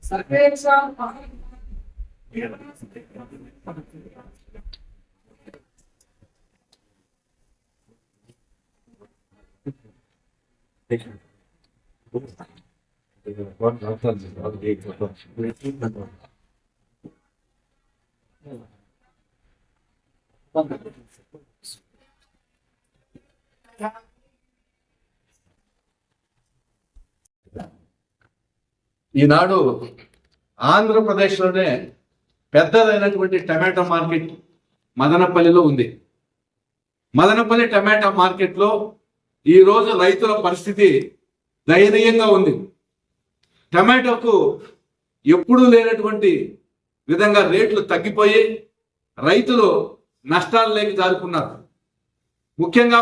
Sarkeesha, yeah. ఈనాడు ఆంధ్రప్రదేశ్లోనే పెద్దదైనటువంటి టమాటా market మదనపల్లిలో ఉంది. మదనపల్లి టమాటా మార్కెట్లో ఈరోజు రైతుల పరిస్థితి దయనీయంగా ఉంది. టమాటోకు ఎప్పుడూ లేనటువంటి విధంగా రేట్లు తగ్గిపోయి రైతులు నష్టాల్లోకి జారుకున్నారు. ముఖ్యంగా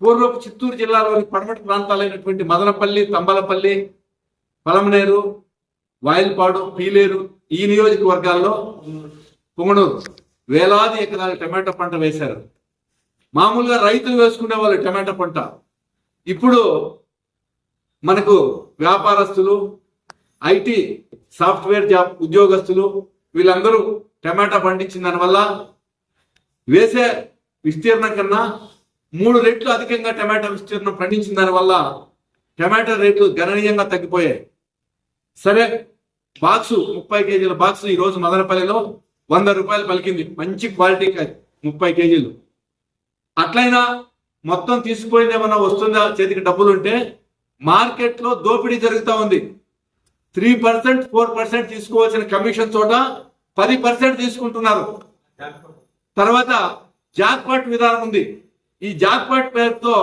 పూర్వపు చిత్తూరు జిల్లాలోని పడమటి ప్రాంతాలైనటువంటి మదనపల్లి తంబలపల్లి పలమనేరు వాయిల్పాడు పీలేరు ఈ నియోజకవర్గాల్లో పొంగనూరు వేలాది ఎకరాల టమాటో పంట వేశారు. మామూలుగా రైతులు వేసుకునే వాళ్ళు టమాటా పంట. ఇప్పుడు మనకు వ్యాపారస్తులు ఐటీ సాఫ్ట్వేర్ జాబ్ ఉద్యోగస్తులు వీళ్ళందరూ టమాటా పండించిన దానివల్ల వేసే విస్తీర్ణం కన్నా మూడు రెట్లు అధికంగా టమాటా విస్తీర్ణం పండించిన దానివల్ల టమాటా రేట్లు గణనీయంగా తగ్గిపోయాయి. సరే బాక్సు ముప్పై కేజీల బాక్స్ ఈ రోజు మదనపల్లిలో వంద రూపాయలు పలికింది. మంచి క్వాలిటీ ముప్పై కేజీలు. అట్లయినా మొత్తం తీసుకుపోయింది ఏమన్నా వస్తుందా? చేతికి డబ్బులు ఉంటే మార్కెట్లో దోపిడీ జరుగుతూ ఉంది. త్రీ పర్సెంట్ ఫోర్ పర్సెంట్ తీసుకోవాల్సిన కమిషన్ చోట పది పర్సెంట్ తీసుకుంటున్నారు. తర్వాత జాక్పాట్ విధానం ఉంది. ఈ జాక్పాట్ పేరుతో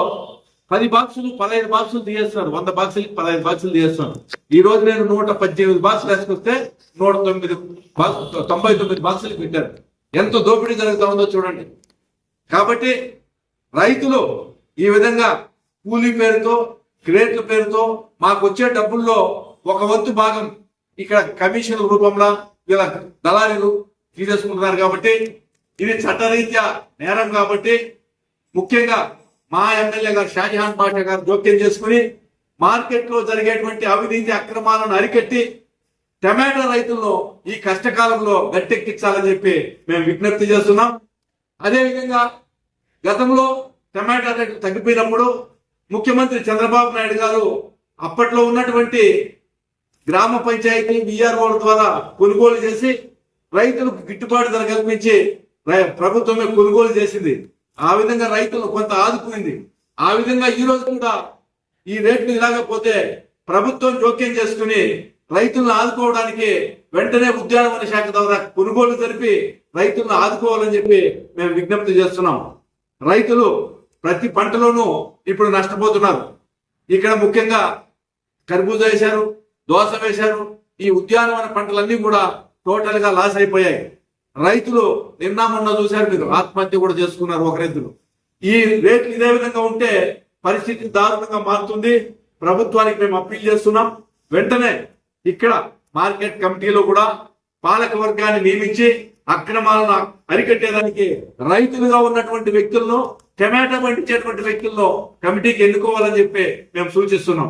పది బాక్సులు పదహైదు బాక్సులు తీయేస్తున్నారు వంద బాక్సులకి పదహైదు బాక్సులు తీయేస్తున్నారు ఈ రోజు నేను నూట పద్దెనిమిది బాక్సులు వేసుకొస్తే నూట తొమ్మిది బాక్స్ తొంభై తొమ్మిది బాక్సులు పెట్టారు. ఎంత దోపిడీ జరుగుతా ఉందో చూడండి. కాబట్టి రైతులు ఈ విధంగా కూలీ పేరుతో క్రేట్ల పేరుతో మాకు వచ్చే డబ్బుల్లో ఒక వంతు భాగం ఇక్కడ కమిషన్ రూపంలో వీళ్ళ దళారీలు తీసేసుకుంటున్నారు కాబట్టి ఇది చట్టరీత్యా నేరం కాబట్టి ముఖ్యంగా మా ఎమ్మెల్యే గారు షాజహాన్ పాషా గారు జోక్యం చేసుకుని మార్కెట్లో జరిగేటువంటి అవినీతి అక్రమాలను అరికట్టి టమాటో రైతులను ఈ కష్టకాలంలో గట్టెక్కించాలని చెప్పి మేము విజ్ఞప్తి చేస్తున్నాం. అదేవిధంగా గతంలో టమాటా రేట్లు తగ్గిపోయినప్పుడు ముఖ్యమంత్రి చంద్రబాబు నాయుడు గారు అప్పట్లో ఉన్నటువంటి గ్రామ పంచాయతీ విఆర్ఓల ద్వారా కొనుగోలు చేసి రైతులకు గిట్టుబాటు ధర కల్పించి రై- ప్రభుత్వమే కొనుగోలు చేసింది. ఆ విధంగా రైతులు కొంత ఆదుకుంది ఆ విధంగా ఈ రోజు కూడా ఈ రేట్లు ఇలాగపోతే ప్రభుత్వం జోక్యం చేసుకుని రైతులను ఆదుకోవడానికి వెంటనే ఉద్యానవన శాఖ ద్వారా కొనుగోలు జరిపి రైతులను ఆదుకోవాలని చెప్పి మేము విజ్ఞప్తి చేస్తున్నాం. రైతులు ప్రతి పంటలోనూ ఇప్పుడు నష్టపోతున్నారు. ఇక్కడ ముఖ్యంగా కర్బూజా వేశారు దోస వేశారు ఈ ఉద్యానవన పంటలన్నీ కూడా టోటల్గా లాస్ అయిపోయాయి. రైతులు నిన్న మొన్న చూశారు మీరు ఆత్మహత్య కూడా చేసుకున్నారు ఒక రైతులు. ఈ రేట్లు ఇదే విధంగా ఉంటే పరిస్థితి దారుణంగా మారుతుంది. ప్రభుత్వానికి మేము అప్పీల్ చేస్తున్నాం. వెంటనే ఇక్కడ మార్కెట్ కమిటీలో కూడా పాలక వర్గాన్ని నియమించి అక్రమాలను అరికట్టేదానికి రైతులుగా ఉన్నటువంటి వ్యక్తులను టమాటా పండించేటువంటి వ్యక్తుల్లో కమిటీకి ఎన్నుకోవాలని చెప్పి మేము సూచిస్తున్నాం.